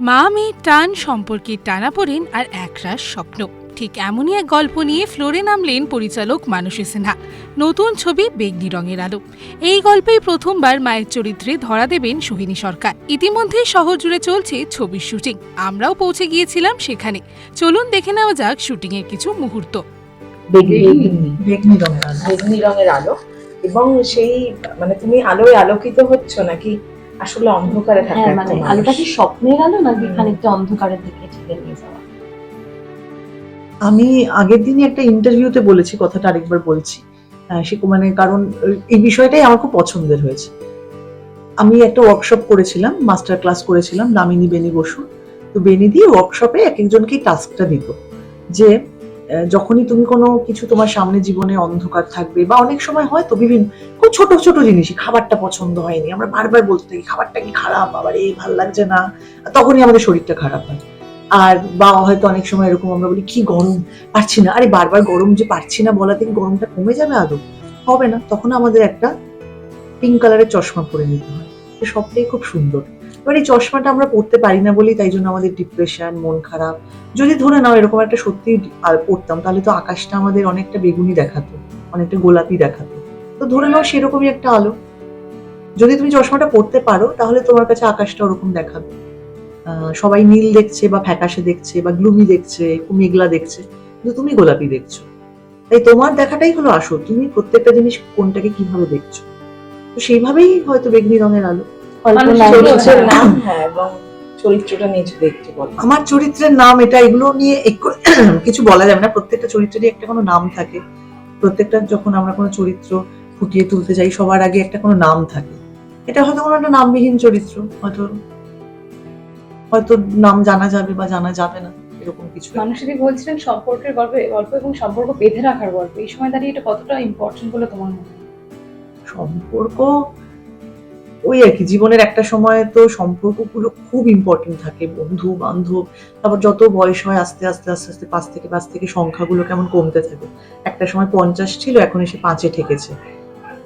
মা মেয়ের টান সম্পর্কের টানাপোড়েন আর একরাশ স্বপ্ন। ঠিক এমনই এক গল্প নিয়ে ফ্লোরে নামলেন পরিচালক মানসী সিনহা। নতুন ছবি বেগনি রঙের আলো। এই গল্পেই প্রথমবার মায়ের চরিত্রে ধরা দেবেন সোহিনী সরকার। ইতিমধ্যেই শহর জুড়ে চলছে ছবির শুটিং। আমরাও পৌঁছে গিয়েছিলাম সেখানে। চলুন দেখে নেওয়া যাক শুটিংয়ের কিছু মুহূর্ত। বেগনি। বেগনি রঙের আলো। বেগনি রঙের আলো। এবং সেই মানে তুমি আলোয় আলোকিত হচ্ছ নাকি আসলে অন্ধকারে থাকা হ্যাঁ মানে আলোটা কি স্বপ্নের আলো নাকি খানিকটা অন্ধকারের দিকে ঠেলে নিয়ে যাওয়া? আমি আগের দিনই একটা ইন্টারভিউতে বলেছি কথাটা আরেকবার বলছি সে মানে কারণ এই বিষয়টাই আমার খুব পছন্দের হয়েছে। আমি একটা ওয়ার্কশপ করেছিলাম মাস্টার ক্লাস করেছিলাম দামিনী বেনি বসু তো বেনি দিয়ে ওয়ার্কশপে এক একজনকেই টাস্কটা দিত যে যখনই তুমি কোনো কিছু তোমার সামনে জীবনে অন্ধকার থাকবে, বা অনেক সময় হয় তো বিভিন্ন খুব ছোট ছোট জিনিসই, খাবারটা পছন্দ হয়নি। আমরা বারবার বলতে থাকি, খাবারটা কি খারাপ? আবার এই ভালো লাগছে না। তখনই আমাদের শরীরটা খারাপ হয়। আর বা হয়তো অনেক সময় এরকম আমরা বলি, কি গরম, পারছি না। আরে বারবার গরম যে পারছি না বলা থেকে গরমটা কমে যাবে আদৌ? হবে না। তখন আমাদের একটা পিঙ্ক কালারের চশমা পরে নিতে হয়। সবটাই খুব সুন্দর। এবার এই চশমাটা আমরা পড়তে পারি না বলেই তাই জন্য আমাদের ডিপ্রেশন মন খারাপ। যদি ধরে নাও এরকম একটা সত্যি পড়তাম, তাহলে তো আকাশটা আমাদের অনেকটা বেগুনি দেখাতো, অনেকটা গোলাপি দেখাতো। তো ধরে নাও সেরকমই একটা আলো। যদি তুমি চশমাটা পড়তে পারো, তাহলে তোমার কাছে আকাশটা ওরকম দেখাবে। সবাই নীল দেখছে বা ফ্যাকাশে দেখছে বা গ্লুমি দেখছে মেঘলা দেখছে, কিন্তু তুমি গোলাপি দেখছ। তাই তোমার দেখাটাই হলো আসল। তুমি প্রত্যেকটা জিনিস কোনটাকে কীভাবে দেখছ? তো সেইভাবেই হয়তো বেগনি রঙের আলো। চরিত্রের হ্যাঁ। চরিত্রটা নিয়ে বলো। আমার চরিত্রের নাম এটা এগুলো নিয়ে কিছু বলা যাবে না। প্রত্যেকটা চরিত্রেরই একটা কোনো নাম থাকে। প্রত্যেকটা যখন আমরা কোনো চরিত্র ফুটিয়ে তুলতে যাই সবার আগে একটা কোনো নাম থাকে। এটা হয়তো কোনো একটা নামবিহীন চরিত্র হয়তো হয়তো নাম জানা যাবে বা জানা যাবে না এরকম কিছু মানুষেরই বলছিলেন সম্পর্কের গল্প গল্প এবং সম্পর্ক বেঁধে রাখার গল্প। এই সময় দাঁড়িয়ে এটা কতটা ইম্পর্টেন্ট বলে তোমার মনে হয়? সম্পর্ক ওই আর কি, জীবনের একটা সময় তো সম্পর্কগুলো খুব ইম্পর্টেন্ট থাকে, বন্ধু, বান্ধব, তারপর যত বয়স হয় আস্তে আস্তে আস্তে আস্তে, পাঁচ থেকে পাঁচ থেকে সংখ্যাগুলো কেমন কমতে থাকে। একটা সময় পঞ্চাশ ছিল, এখন এসে পাঁচে ঠেকেছে।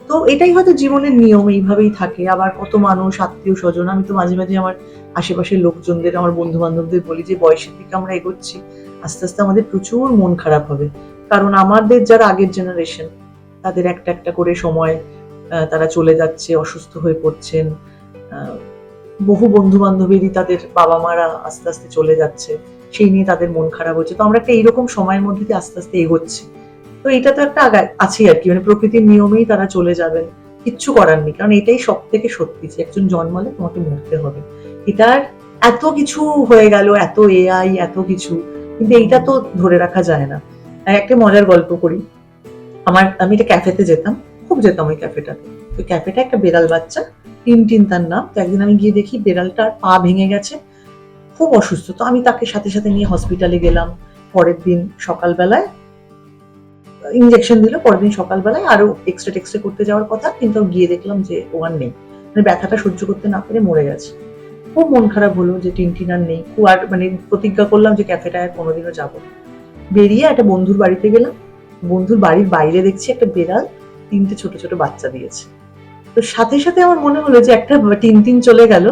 তো এটাই হয়তো জীবনের নিয়ম, এইভাবেই থাকে। আবার কত মানুষ, আত্মীয় স্বজন, আমি তো মাঝে মাঝে আমার আশেপাশের লোকজনদের, আমার বন্ধু বান্ধবদের বলি যে, বয়সের দিকে আমরা এগোচ্ছি, আস্তে আস্তে আমাদের প্রচুর মন খারাপ হবে। কারণ আমাদের যারা আগের জেনারেশন তাদের একটা একটা করে সময় তারা চলে যাচ্ছে, অসুস্থ হয়ে পড়ছেন। বহু বন্ধু বান্ধবেরই তাদের বাবা মারা আস্তে আস্তে চলে যাচ্ছে। সেই নিয়ে তাদের মন খারাপ হচ্ছে। তো আমরা একটা এইরকম সময়ের মধ্যে দিয়ে আস্তে আস্তে এগোচ্ছি। তো এটা তো একটা আছেই আর কি। মানে প্রকৃতির নিয়মেই তারা চলে যাবেন। কিচ্ছু করার নেই। কারণ এটাই সব থেকে সত্যি যে একজন জন্মালে তোমাকে মরতে হবে। এটার এত কিছু হয়ে গেল, এত এআই এত কিছু। কিন্তু এইটা তো ধরে রাখা যায় না। একটা মজার গল্প করি। আমার, আমি একটা ক্যাফেতে যেতাম। খুব যেতাম ওই ক্যাফেটাতে। তো ক্যাফেটা একটা বেড়াল বাচ্চা, টিনটিন তার নাম। তো একদিন আমি গিয়ে দেখি বেড়ালটার পা ভেঙে গেছে। খুব অসুস্থ। তো আমি তাকে সাথে সাথে নিয়ে হসপিটালে গেলাম। পরের দিন সকালবেলায় ইঞ্জেকশন দিল। পরের দিন সকালবেলায় আরও এক্সরে টেক্সরে করতে যাওয়ার কথা। কিন্তু গিয়ে দেখলাম যে ও আর নেই। মানে ব্যথাটা সহ্য করতে না পেরে মরে গেছে। খুব মন খারাপ হলো যে টিনটিন আর নেই। খুব আর মানে প্রতিজ্ঞা করলাম যে ক্যাফেটায় আর কোনোদিনও যাব বেরিয়ে একটা বন্ধুর বাড়িতে গেলাম। বন্ধুর বাড়ির বাইরে দেখছি একটা বেড়াল। তিনটে ছোট ছোট বাচ্চা দিয়েছে। তো সাথে সাথে আমার মনে হলো যে একটা টিনটিন চলে গেল,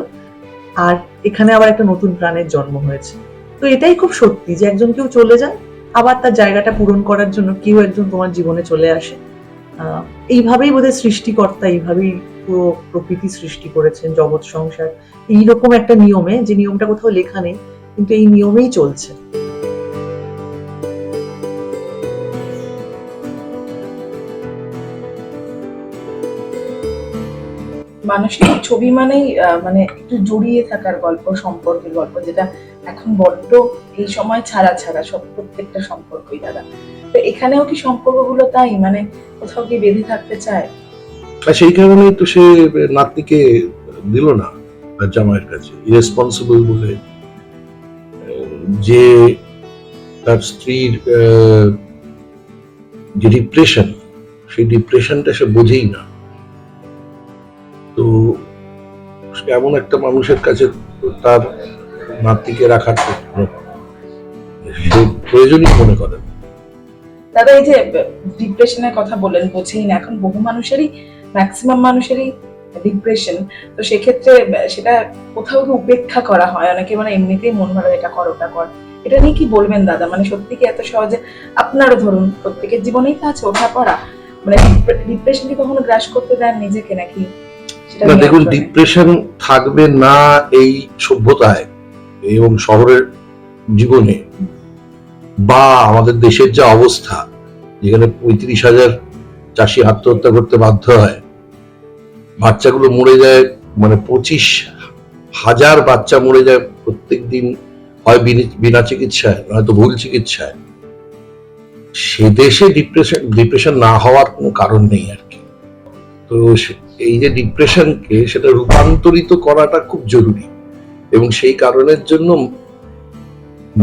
আর এখানে আবার একটা নতুন প্রাণের জন্ম হয়েছে। তো এটাই খুব সত্যি যে একজন কেউ চলে যায়, আবার তার জায়গাটা পূরণ করার জন্য কেউ একজন তোমার জীবনে চলে আসে। এইভাবেই বোধহয় সৃষ্টিকর্তা এইভাবেই পুরো প্রকৃতি সৃষ্টি করেছেন, জগৎ, সংসার। এইরকম একটা নিয়মে, যে নিয়মটা কোথাও লেখা নেই, কিন্তু এই নিয়মেই চলছে। মানুষের ছবি মানেই মানে একটু জড়িয়ে থাকার গল্প, সম্পর্কের গল্প, যেটা এখন বড্ড এই সময় ছাড়া ছাড়া সব প্রত্যেকটা সম্পর্কই দাদা তো এখানেও কি সম্পর্কগুলো তাই? মানে কোথাও কি বেঁধে থাকতে চায়? সেই কারণেই তো সে নাতনিকে দিল না জামাইয়ের কাছে। ইরেসপন্সিবল বলে যে তার স্ত্রীর যে ডিপ্রেশন সেই ডিপ্রেশনটা সে বোঝেই না। এমন একটা মানুষের কাছে তার নাতনিকে রাখার সে প্রয়োজনই মনে করে দাদা, এই যে ডিপ্রেশনের কথা বললেন, বোঝেই না, এখন বহু মানুষেরই ম্যাক্সিমাম মানুষেরই ডিপ্রেশন তো সেক্ষেত্রে সেটা কোথাও কি উপেক্ষা করা হয়? অনেকে মানে এমনিতেই মন ভালো, এটা কর, ওটা কর। এটা নিয়ে কি বলবেন দাদা? মানে সত্যি কি এত সহজে আপনারও ধরুন, প্রত্যেকের জীবনেই তো আছে ওঠা পড়া মানে ডিপ্রেশন কি কখনো গ্রাস করতে দেন নিজেকে নাকি? না দেখুন ডিপ্রেশন থাকবে না এই সভ্যতায় এবং শহরের জীবনে বা আমাদের দেশের যা অবস্থা যেখানে পঁয়ত্রিশ হাজার চাষি আত্মহত্যা করতে বাধ্য হয় বাচ্চাগুলো মরে যায় মানে পঁচিশ হাজার বাচ্চা মরে যায় প্রত্যেক দিন হয় বিনি- চিকিৎসায় নয়তো ভুল চিকিৎসায়। সে দেশে ডিপ্রেশন ডিপ্রেশন না হওয়ার কোনো কারণ নেই আর কি। তো এই যে ডিপ্রেশনকে সেটা রূপান্তরিত করাটা খুব জরুরি। এবং সেই কারণের জন্য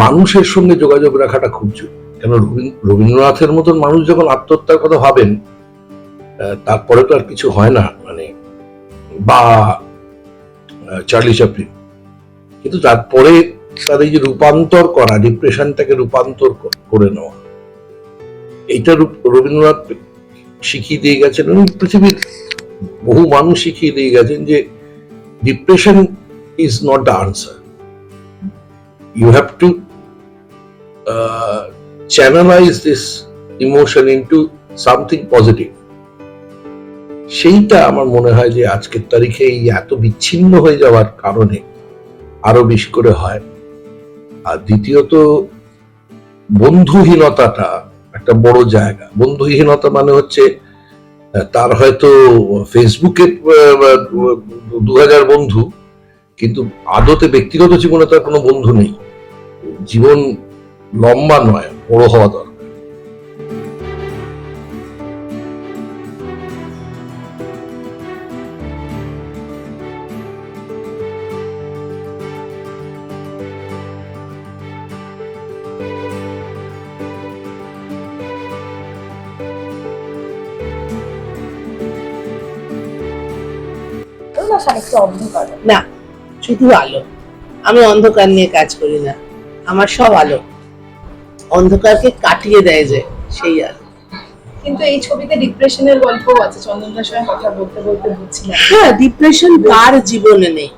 মানুষের সঙ্গে যোগাযোগ রাখাটা খুব জরুরি। কেন রবীন্দ্রনাথের মতন মানুষ যখন আত্মহত্যার কথা ভাবেন তারপরে তো আর কিছু হয় না। মানে বা চার্লি চ্যাপলিন কিন্তু তারপরে তার এই যে রূপান্তর করা, ডিপ্রেশনটাকে রূপান্তর করে নেওয়া, এইটা রবীন্দ্রনাথ শিখিয়ে দিয়ে গেছেন। পৃথিবীর বহু মানুষ শিখিয়ে দিয়ে গেছেন যে depression is not the answer you have to channelize this emotion into something positive সেইটা আমার মনে হয় যে আজকের তারিখে এই এত বিচ্ছিন্ন হয়ে যাওয়ার কারণে আরও বেশি করে হয়। আর দ্বিতীয়ত, বন্ধুহীনতাটা একটা বড় জায়গা। বন্ধুহীনতা মানে হচ্ছে তার হয়তো ফেসবুকে দু হাজার বন্ধু, কিন্তু আদতে ব্যক্তিগত জীবনে তার কোনো বন্ধু নেই। জীবন লম্বা নয়, বড় হওয়া দরকার। না খানিকটা অন্ধকার। না শুধু আলো। আমি অন্ধকার নিয়ে কাজ করি না। আমার সব আলো। অন্ধকারকে কাটিয়ে দেয় যে সেই আলো। কিন্তু এই ছবিতে ডিপ্রেশনের গল্পও আছে। চন্দনদার সঙ্গে কথা বলতে বলতে বুঝছিলাম হ্যাঁ ডিপ্রেশন কার জীবনে নেই।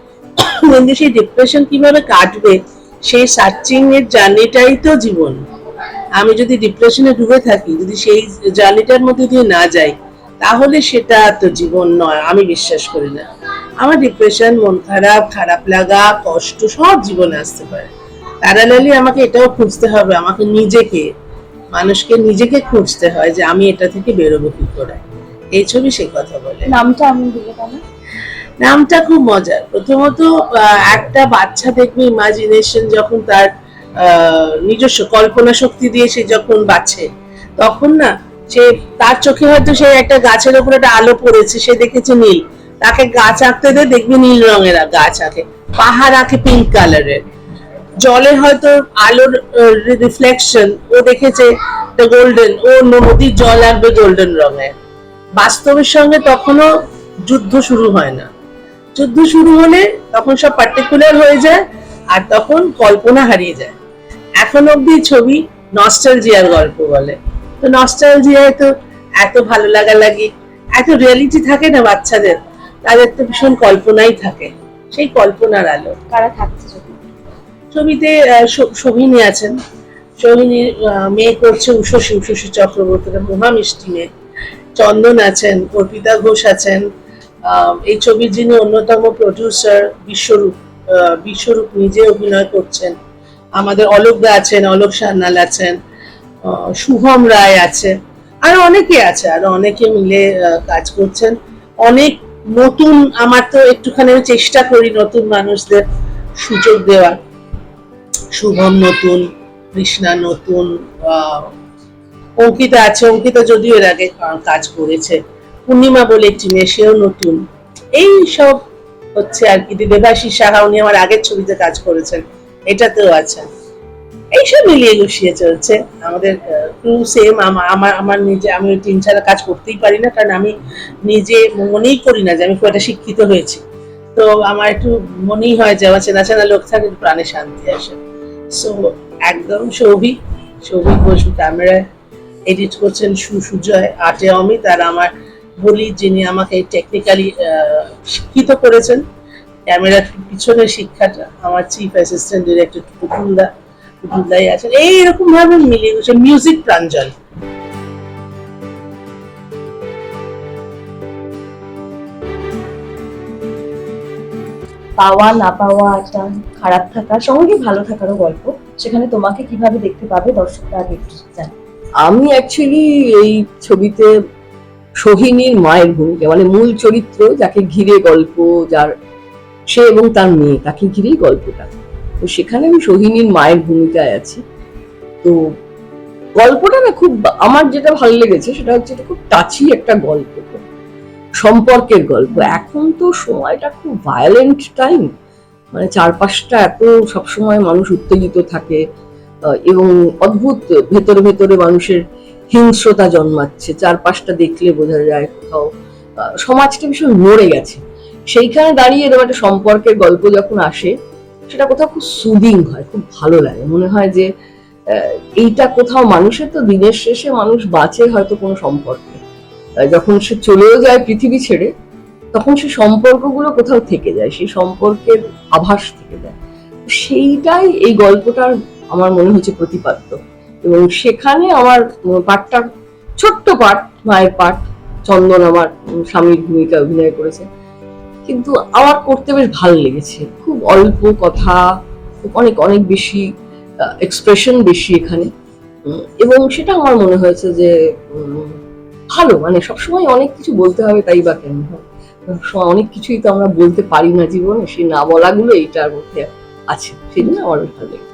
কিন্তু সেই ডিপ্রেশন কীভাবে কাটবে সেই সার্চিং এর জার্নিটাই তো জীবন। আমি যদি ডিপ্রেশনে ডুবে থাকি যদি সেই জার্নিটার মধ্যে দিয়ে না যাই তাহলে সেটা তো জীবন নয় আমি বিশ্বাস করি না। আমার ডিপ্রেশন মন খারাপ খারাপ লাগা কষ্ট সব জীবনে আসতে পারে। প্যারালালি আমাকে এটাও খুঁজতে হবে আমাকে নিজেকে মানুষকে নিজেকে খুঁজতে হয় যে আমি এটা থেকে বেরোবো কি করে। এই ছবি সে কথা বলে। নামটা আমি নামটা খুব মজার। প্রথমত একটা বাচ্চা দেখবে ইমাজিনেশন যখন তার আহ, নিজস্ব কল্পনা শক্তি দিয়ে সে যখন বাঁচে তখন না সে তার চোখে হয়তো সে একটা গাছের উপর একটা আলো পড়েছে সে দেখেছে নীল। তাকে গাছ আঁকতে দে, দেখবি নীল রঙের গাছ আঁকে পাহাড় আঁকে পিঙ্ক কালারের জলে হয়তো আলোর রিফ্লেকশন ও দেখেছে গোল্ডেন ও নদীর জল আঁকবে গোল্ডেন রঙের। বাস্তবের সঙ্গে তখনও যুদ্ধ শুরু হয় না। যুদ্ধ শুরু হলে তখন সব পার্টিকুলার হয়ে যায় আর তখন কল্পনা হারিয়ে যায়। এখন অব্দি ছবি নস্টালজিয়ার গল্প বলে। তো নস্টালজিয়ায় তো এত ভালো লাগা লাগি, এত রিয়েলিটি থাকে না বাচ্চাদের। তাদের তো ভীষণ কল্পনাই থাকে। সেই কল্পনার আলো। কারা থাকছে ছবিতে? সোহিনী আছেন। সোহিনীর আহ, মেয়ে করছে উষসী উষসী চক্রবর্তী মহা মিষ্টি মেয়ে। চন্দন আছেন অর্পিতা ঘোষ আছেন। এই ছবির যিনি অন্যতম প্রডিউসার বিশ্বরূপ বিশ্বরূপ নিজে অভিনয় করছেন। আমাদের অলোক দা আছেন অলোক সান্যাল আছেন শুভম রায় আছে। আর অনেকে আছে আর অনেকে মিলে কাজ করছেন। অনেক নতুন, আমার তো একটুখানি চেষ্টা করি নতুন মানুষদের সুযোগ দেওয়ার। শুভম নতুন, কৃষ্ণা নতুন অঙ্কিতা আছে, অঙ্কিতা যদিও এর আগে কাজ করেছে। পূর্ণিমা বলে একটি মেয়ে, সেও নতুন। এই সব হচ্ছে আর কি দেবাশী সাহা, উনি আমার আগের ছবিতে কাজ করেছেন। এটাতেও আছেন এইসব মিলিয়ে গুছিয়ে চলছে। আমাদের ক্রু সেম আমার আমার নিজে, আমি টিম ছাড়া কাজ করতেই পারি না, কারণ আমি নিজে মনেই করি না যে আমি খুব একটা শিক্ষিত হয়েছি। তো আমার একটু মনেই হয় যে আমার চেনা চেনা লোক থাকে, প্রাণে শান্তি আসে। সো একদম সৌভিক সৌভিক বসু ক্যামেরায় এডিট করছেন সু, সুজয়, আটে অমিত, আর আমার বলি যিনি আমাকে টেকনিক্যালি শিক্ষিত করেছেন, ক্যামেরার পিছনে শিক্ষাটা, আমার চিফ অ্যাসিস্ট্যান্ট ডিরেক্টর পুতুলদা পুতুলদাই আছেন ভাবে মিলিয়ে গেছে মিউজিক প্রাঞ্জল। পাওয়া, না পাওয়া, একটা খারাপ থাকা, সঙ্গে ভালো থাকারও গল্প। সেখানে তোমাকে কীভাবে দেখতে পাবে দর্শকরা আমি অ্যাকচুয়ালি এই ছবিতে সোহিনীর মায়ের ভূমিকা মানে মূল চরিত্র, যাকে ঘিরে গল্প, যার সে এবং তার মেয়ে, তাকে ঘিরেই গল্পটা। তো সেখানে আমি সোহিনীর মায়ের ভূমিকায় আছি। তো গল্পটা না খুব আমার যেটা ভালো লেগেছে সেটা হচ্ছে এটা খুব টাচি একটা গল্প। সম্পর্কের গল্প। এখন তো সময়টা খুব ভায়োলেন্ট টাইম মানে চারপাশটা এত সবসময় মানুষ উত্তেজিত থাকে এবং অদ্ভুত ভেতরে ভেতরে মানুষের হিংস্রতা জন্মাচ্ছে। চারপাশটা দেখলে বোঝা যায় কোথাও সমাজটা ভীষণ মরে গেছে। সেইখানে দাঁড়িয়ে এরকম একটা সম্পর্কের গল্প যখন আসে সেটা কোথাও খুব সুদিং হয়, খুব ভালো লাগে। মনে হয় যে এইটা কোথাও মানুষের তো দিনের শেষে মানুষ বাঁচে হয়তো কোনো সম্পর্কে। যখন সে চলেও যায় পৃথিবী ছেড়ে, তখন সে সম্পর্কগুলো কোথাও থেকে যায়, সেই সম্পর্কের আভাস থেকে যায়। সেইটাই এই গল্পটার আমার মনে হচ্ছে প্রতিপাদ্য। এবং সেখানে আমার পাঠটা ছোট্ট পাঠ, মায়ের পাঠ, চন্দন আমার স্বামীর ভূমিকা অভিনয় করেছে। কিন্তু আমার করতে বেশ ভালো লেগেছে। খুব অল্প কথা অনেক অনেক বেশি এক্সপ্রেশন বেশি এখানে। এবং সেটা আমার মনে হয়েছে যে ভালো। মানে সবসময় অনেক কিছু বলতে হবে তাই বা কেন? সবসময় অনেক কিছুই তো আমরা বলতে পারি না জীবনে। সেই না বলাগুলো এইটার মধ্যে আছে। জন্য আমার ভালো লেগেছে।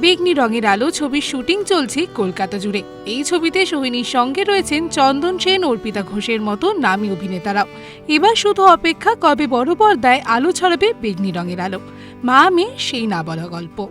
বেগনি রঙের আলো ছবির শুটিং চলছে কলকাতা জুড়ে। এই ছবিতে সোহিনীর সঙ্গে রয়েছেন চন্দন সেন, অর্পিতা ঘোষের মতো নামী অভিনেতারাও। এবার শুধু অপেক্ষা, কবে বড় পর্দায় আলো ছড়াবে বেগনি রঙের আলো? মা, মেয়ে, সেই না বলা গল্প।